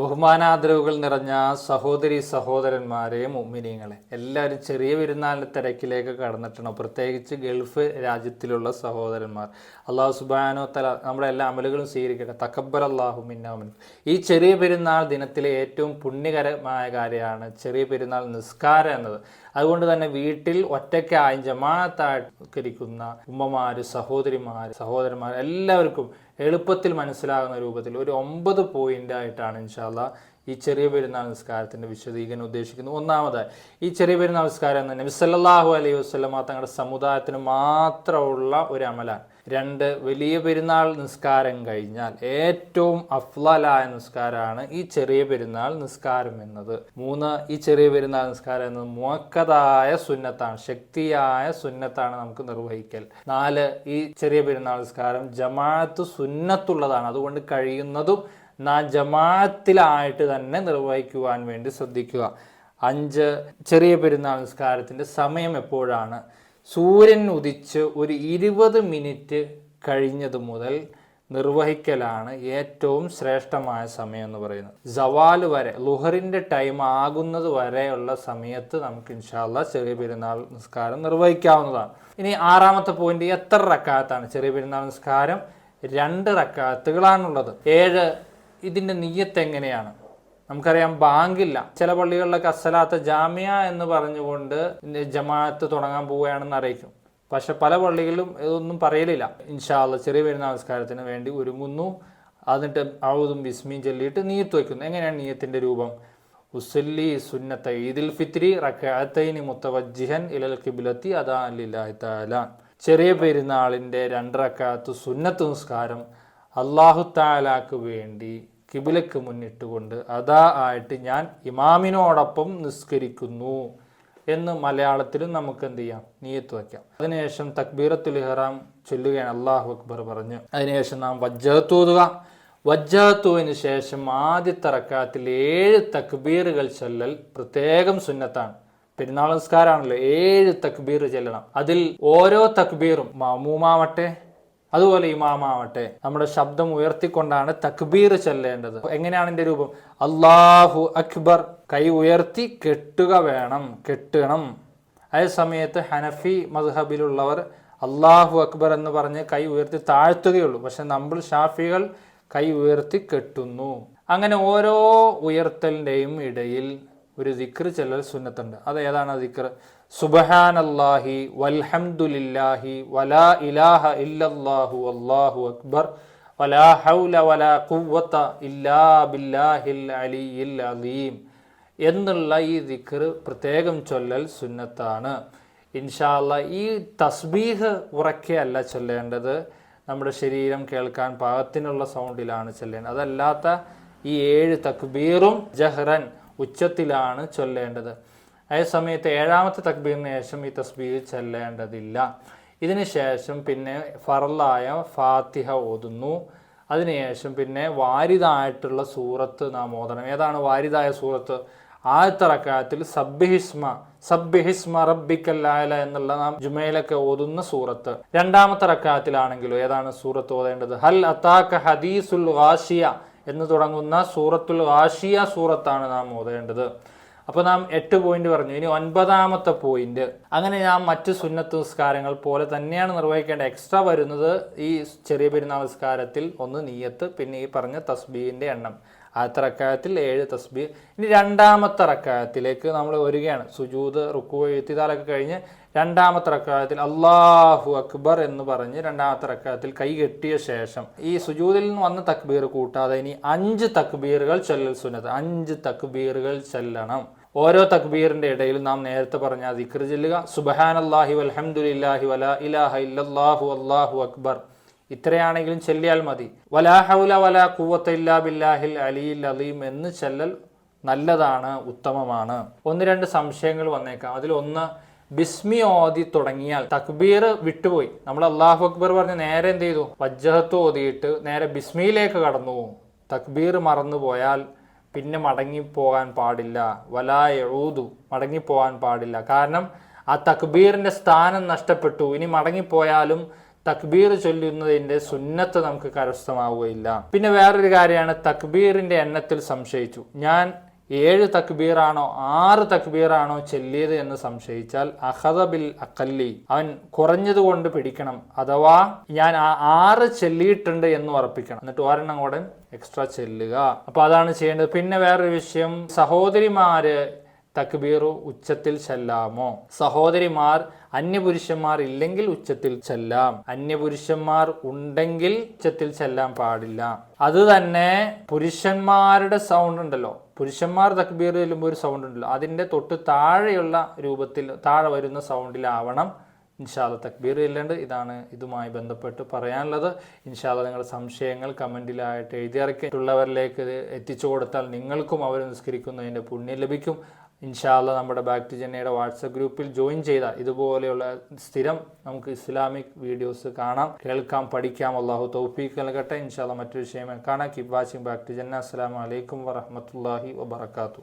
ബഹുമാനാദരവുകൾ നിറഞ്ഞ സഹോദരി സഹോദരന്മാരെ മുമ്മിനിയങ്ങളെ എല്ലാവരും ചെറിയ പെരുന്നാളിന്റെ തിരക്കിലേക്ക് കടന്നിട്ടുണ്ട് പ്രത്യേകിച്ച് ഗൾഫ് രാജ്യത്തിലുള്ള സഹോദരന്മാർ. അള്ളാഹു സുബാനോ തല നമ്മുടെ എല്ലാ അമലുകളും സ്വീകരിക്കട്ടെ. തക്കബർ അള്ളാഹു മിന്നാമിൻ ഈ ചെറിയ പെരുന്നാൾ ദിനത്തിലെ ഏറ്റവും പുണ്യകരമായ കാര്യമാണ് ചെറിയ പെരുന്നാൾ നിസ്കാരം എന്നത്. അതുകൊണ്ട് തന്നെ വീട്ടിൽ ഒറ്റയ്ക്കായി ജമാഅത്തായിരിക്കുന്ന ഉമ്മമാര് സഹോദരിമാർ സഹോദരന്മാർ എല്ലാവർക്കും എളുപ്പത്തിൽ മനസ്സിലാകുന്ന രൂപത്തിൽ ഒരു ഒമ്പത് പോയിന്റ് ആയിട്ടാണ് ഇൻഷാല്ല ഈ ചെറിയ പെരുന്നാൾ നിസ്കാരത്തിന്റെ വിശദീകരണം ഉദ്ദേശിക്കുന്നു ഒന്നാമതായി ഈ ചെറിയ പെരുന്നാൾ നിസ്കാരം എന്ന് നബി സല്ലല്ലാഹു അലൈഹി വസല്ലമ തങ്ങളുടെ സമുദായത്തിന് മാത്രമുള്ള ഒരു അമലാണ്. രണ്ട് വലിയ പെരുന്നാൾ നിസ്കാരം കഴിഞ്ഞാൽ ഏറ്റവും അഫ്ലാലായ നിസ്കാരമാണ് ഈ ചെറിയ പെരുന്നാൾ നിസ്കാരം എന്നത്. മൂന്ന് ഈ ചെറിയ പെരുന്നാൾ നിസ്കാരം എന്നത് മുക്കതായ സുന്നത്താണ് ശക്തിയായ സുന്നത്താണ് നമുക്ക് നിർവഹിക്കൽ. നാല് ഈ ചെറിയ പെരുന്നാൾ നിസ്കാരം ജമാഅത്ത് സുന്നത്തുള്ളതാണ് അതുകൊണ്ട് കഴിയുന്നതും നാം ജമാഅത്തിലായിട്ട് തന്നെ നിർവഹിക്കുവാൻ വേണ്ടി ശ്രദ്ധിക്കുക. അഞ്ച് ചെറിയ പെരുന്നാൾ നിസ്കാരത്തിന്റെ സമയം എപ്പോഴാണ്? സൂര്യൻ ഉദിച്ച് ഒരു ഇരുപത് മിനിറ്റ് കഴിഞ്ഞത് മുതൽ നിർവഹിക്കലാണ് ഏറ്റവും ശ്രേഷ്ഠമായ സമയം എന്ന് പറയുന്നത്. സവാൽ വരെ ലുഹറിന്റെ ടൈം ആകുന്നത് വരെയുള്ള സമയത്ത് നമുക്ക് ഇൻഷാല്ല ചെറിയ പെരുന്നാൾ നിസ്കാരം നിർവഹിക്കാവുന്നതാണ്. ഇനി ആറാമത്തെ പോയിന്റ് എത്ര റക്കാത്താണ്? ചെറിയ പെരുന്നാൾ നിസ്കാരം രണ്ട് റക്കാത്തുകളാണുള്ളത്. ഏഴ് ഇതിന്റെ നീയത്ത് എങ്ങനെയാണ്? നമുക്കറിയാം ബാങ്കില്ല. ചില പള്ളികളിലൊക്കെ അസലാത്ത ജാമ്യ എന്ന് പറഞ്ഞുകൊണ്ട് ജമാഅത്ത് തുടങ്ങാൻ പോവുകയാണെന്ന് അറിയിക്കും. പക്ഷെ പല പള്ളികളിലും ഇതൊന്നും പറയലില്ല. ഇൻഷാല്ല ചെറിയ പെരുന്നാൾ നമസ്കാരത്തിന് വേണ്ടി ഒരുങ്ങുന്നു. എന്നിട്ട് അഴുതും വിസ്മിയും ചൊല്ലിയിട്ട് നീയത്ത് വയ്ക്കുന്നു എങ്ങനെയാണ് നീയത്തിന്റെ രൂപം? ഉസല്ലി സുന്നത്ത ഈദിൽ ഫിത്രി റക്കാത്തൈനി മുത്തവജ്ജിഹൻ ഇലൽ കിബിലത്തി അതാ അലില്ലാഹി ചെറിയ പെരുന്നാളിന്റെ രണ്ടറക്കാത്ത് സുന്നത്ത് നിസ്കാരം അള്ളാഹു താലാക്ക് വേണ്ടി കിബിലക്ക് മുന്നിട്ടുകൊണ്ട് അതാ ആയിട്ട് ഞാൻ ഇമാമിനോടൊപ്പം നിസ്കരിക്കുന്നു എന്ന് മലയാളത്തിലും നമുക്ക് എന്ത് ചെയ്യാം? നീയത്ത് വയ്ക്കാം. അതിനുശേഷം തക്ബീറത്തുൽ ഇഹ്റാം ചൊല്ലുകയാണ്. അള്ളാഹു അക്ബർ പറഞ്ഞു. അതിനുശേഷം നാം വജ്ജഹത്തൂതുക വജ്ജഹത്തുവിന് ശേഷം ആദ്യത്തെ റക്കാത്തിൽ ഏഴ് തക്ബീറുകൾ ചൊല്ലൽ പ്രത്യേകം സുന്നത്താണ്. പെരുന്നാൾ നിസ്കാരമാണല്ലോ. ഏഴ് തക്ബീർ ചെല്ലണം. അതിൽ ഓരോ തക്ബീറും മാമൂമാവട്ടെ അതുപോലെ ഇമാമാവട്ടെ നമ്മുടെ ശബ്ദം ഉയർത്തിക്കൊണ്ടാണ് തക്ബീർ ചെല്ലേണ്ടത്. എങ്ങനെയാണ് എന്റെ രൂപം? അള്ളാഹു അക്ബർ കൈ ഉയർത്തി കെട്ടുക വേണം കെട്ടണം. അതേ സമയത്ത് ഹനഫി മദ്ഹബിലുള്ളവർ അള്ളാഹു അക്ബർ എന്ന് പറഞ്ഞ് കൈ ഉയർത്തി താഴ്ത്തുകയുള്ളൂ. പക്ഷെ നമ്മൾ ഷാഫികൾ കൈ ഉയർത്തി കെട്ടുന്നു. അങ്ങനെ ഓരോ ഉയർത്തലിന്റെയും ഇടയിൽ ഒരു ദിക്ർ ചെല്ലൽ സുന്നത്തുണ്ട്. അത് ഏതാണ് ദിക്ർ സുബഹാനല്ലാഹി വൽഹംദുലില്ലാഹി വലാ ഇലാഹ ഇല്ലല്ലാഹു അല്ലാഹു അക്ബർ വലാ ഹൗല വലാ ഖുവ്വത ഇല്ലാ ബില്ലാഹിൽ അലിയിൽ അലീം എന്നുള്ള ഈ ദിക്ർ പ്രത്യേകം ചൊല്ലൽ സുന്നത്താണ്. ഇൻഷാല്ല ഈ തസ്ബീഹ് ഉറക്കെയല്ല ചൊല്ലേണ്ടത്. നമ്മുടെ ശരീരം കേൾക്കാൻ പാകത്തിനുള്ള സൗണ്ടിലാണ് ചൊല്ലേണ്ടത്. അതല്ലാത്ത ഈ ഏഴ് തക്ബീറും ജഹ്റൻ ഉച്ചത്തിലാണ് ചൊല്ലേണ്ടത്. അതേ സമയത്ത് ഏഴാമത്തെ തക്ബീറിന് ശേഷം ഈ തസ്ബീർ ചൊല്ലേണ്ടതില്ല. ഇതിന് ശേഷം പിന്നെ ഫറലായ ഫാത്തിഹ ഓതുന്നു. അതിനുശേഷം പിന്നെ വാരിതായിട്ടുള്ള സൂറത്ത് നാം ഓതണം. ഏതാണ് വാരിതായ സൂറത്ത്? ആദ്യത്തെ റക്കാത്തിൽ സബ്ബിഹിസ്മ സബ്ബിഹിസ്മ റബ്ബിക്കല്ലായ എന്നുള്ള നാം ജുമയിലൊക്കെ ഓതുന്ന സൂറത്ത്. രണ്ടാമത്തെ റക്കാത്തിലാണെങ്കിലോ ഏതാണ് സൂറത്ത് ഓതേണ്ടത്? ഹൽ അത്താക്ക ഹദീസുൽ ഗാഷിയ. എന്ന് തുടങ്ങുന്ന സൂറത്തുൽ ആഷിയ സൂറത്താണ് നാം ഓതേണ്ടത്. അപ്പോൾ നാം എട്ട് പോയിന്റ് പറഞ്ഞു. ഇനി ഒൻപതാമത്തെ പോയിന്റ് അങ്ങനെ ഞാൻ മറ്റ് സുന്നത്ത് നിസ്കാരങ്ങൾ പോലെ തന്നെയാണ് നിർവഹിക്കേണ്ട എക്സ്ട്രാ വരുന്നത് ഈ ചെറിയ പെരുന്നാൾ നിസ്കാരത്തിൽ ഒന്ന് നീയത്ത് പിന്നെ ഈ പറഞ്ഞ തസ്ബീഹിന്റെ എണ്ണം. ആദ്യത്തെ റക്കായത്തിൽ ഏഴ് തസ്ബീ. ഇനി രണ്ടാമത്തെ റക്കായത്തിലേക്ക് നമ്മൾ വരികയാണ്. സുജൂത് റുക്കു എഴുത്തിതാലൊക്കെ കഴിഞ്ഞ് രണ്ടാമത്തെ റക്കായത്തിൽ അള്ളാഹു അക്ബർ എന്ന് പറഞ്ഞ് രണ്ടാമത്തെ റക്കായത്തിൽ കൈ കെട്ടിയ ശേഷം ഈ സുജൂതിൽ നിന്ന് വന്ന തക്ബീർ കൂട്ടാതെ ഇനി അഞ്ച് തക്ബീറുകൾ ചൊല്ലൽ സുന്നത്ത്. അഞ്ച് തക്ബീറുകൾ ചെല്ലണം. ഓരോ തക്ബീറിന്റെ ഇടയിൽ നാം നേരത്തെ പറഞ്ഞ ദിക്ർ ചെല്ലുക. സുബഹാനല്ലാഹി വൽഹംദുലില്ലാഹി വല ഇലാഹ ഇല്ലാഹു അള്ളാഹു അക്ബർ. ഇത്രയാണെങ്കിലും ചെല്ലിയാൽ മതി. വലാ വല കൂവത്ത ഇല്ലാ ബില്ലാഹിൽ അലിയിൽ അലീം എന്ന് ചെല്ലൽ നല്ലതാണ് ഉത്തമമാണ്. ഒന്ന് രണ്ട് സംശയങ്ങൾ വന്നേക്കാം. അതിൽ ഒന്ന് ബിസ്മി ഓതി തുടങ്ങിയാൽ തക്ബീർ വിട്ടുപോയി. നമ്മൾ അള്ളാഹു അക്ബർ പറഞ്ഞ് നേരെ എന്ത് ചെയ്തു? വജ്ജഹത്ത് ഓതിയിട്ട് നേരെ ബിസ്മിയിലേക്ക് കടന്നു. തക്ബീർ മറന്നു പോയാൽ പിന്നെ മടങ്ങിപ്പോകാൻ പാടില്ല. വലാ എഴുതു മടങ്ങിപ്പോകാൻ പാടില്ല. കാരണം ആ തക്ബീറിന്റെ സ്ഥാനം നഷ്ടപ്പെട്ടു. ഇനി മടങ്ങിപ്പോയാലും തക്ബീർ ചൊല്ലുന്നതിന്റെ സുന്നത്ത് നമുക്ക് കരസ്ഥമാവുകയില്ല. പിന്നെ വേറൊരു കാര്യമാണ് തക്ബീറിന്റെ എണ്ണത്തിൽ സംശയിച്ചു. ഞാൻ ഏഴ് തക്ബീറാണോ ആറ് തക്ബീറാണോ ചെല്ലിയത് എന്ന് സംശയിച്ചാൽ അഹദ ബിൽ അക്കല്ലി അവൻ കുറഞ്ഞത് കൊണ്ട് പിടിക്കണം. അഥവാ ഞാൻ ആ ആറ് ചെല്ലിയിട്ടുണ്ട് എന്ന് ഉറപ്പിക്കണം. എന്നിട്ട് ഒരെണ്ണം കൂടെ എക്സ്ട്രാ ചെല്ലുക. അപ്പൊ അതാണ് ചെയ്യേണ്ടത്. പിന്നെ വേറൊരു വിഷയം. സഹോദരിമാര് തക്ബീർ ഉച്ചത്തിൽ ചെല്ലാമോ? സഹോദരിമാർ അന്യപുരുഷന്മാർ ഇല്ലെങ്കിൽ ഉച്ചത്തിൽ ചെല്ലാം. അന്യപുരുഷന്മാർ ഉണ്ടെങ്കിൽ ഉച്ചത്തിൽ ചെല്ലാൻ പാടില്ല. അത് തന്നെ പുരുഷന്മാരുടെ സൗണ്ട് ഉണ്ടല്ലോ. പുരുഷന്മാർ തക്ബീർ ചെല്ലുമ്പോൾ ഒരു സൗണ്ട് ഉണ്ടല്ലോ. അതിന്റെ തൊട്ട് താഴെയുള്ള രൂപത്തിൽ താഴെ വരുന്ന സൗണ്ടിലാവണം ഇൻഷാല്ല തക്ബീർ ചെല്ലേണ്ടത്. ഇതാണ് ഇതുമായി ബന്ധപ്പെട്ട് പറയാനുള്ളത്. ഇൻഷാല്ല നിങ്ങളുടെ സംശയങ്ങൾ കമന്റിലായിട്ട് എഴുതിയിറക്കിയിട്ടുള്ളവരിലേക്ക് എത്തിച്ചു കൊടുത്താൽ നിങ്ങൾക്കും അവർ നിസ്കരിക്കുന്നതിന്റെ പുണ്യം ലഭിക്കും. ഇൻഷാല്ല നമ്മുടെ ബാക്ക് ടു ജെന്നയുടെ വാട്സപ്പ് ഗ്രൂപ്പിൽ ജോയിൻ ചെയ്താൽ ഇതുപോലെയുള്ള സ്ഥിരം നമുക്ക് ഇസ്ലാമിക് വീഡിയോസ് കാണാം കേൾക്കാം പഠിക്കാം. അള്ളാഹു തൗഫീഖ് നൽകട്ടെ. ഇൻഷാല്ല മറ്റൊരു വിഷയം കാണാം. കിബ് വാച്ചിങ് ബാക്ക് ടു ജന്ന അസ്സാം വലൈക്കും വറഹമത്തല്ലാഹി വബർക്കാത്തു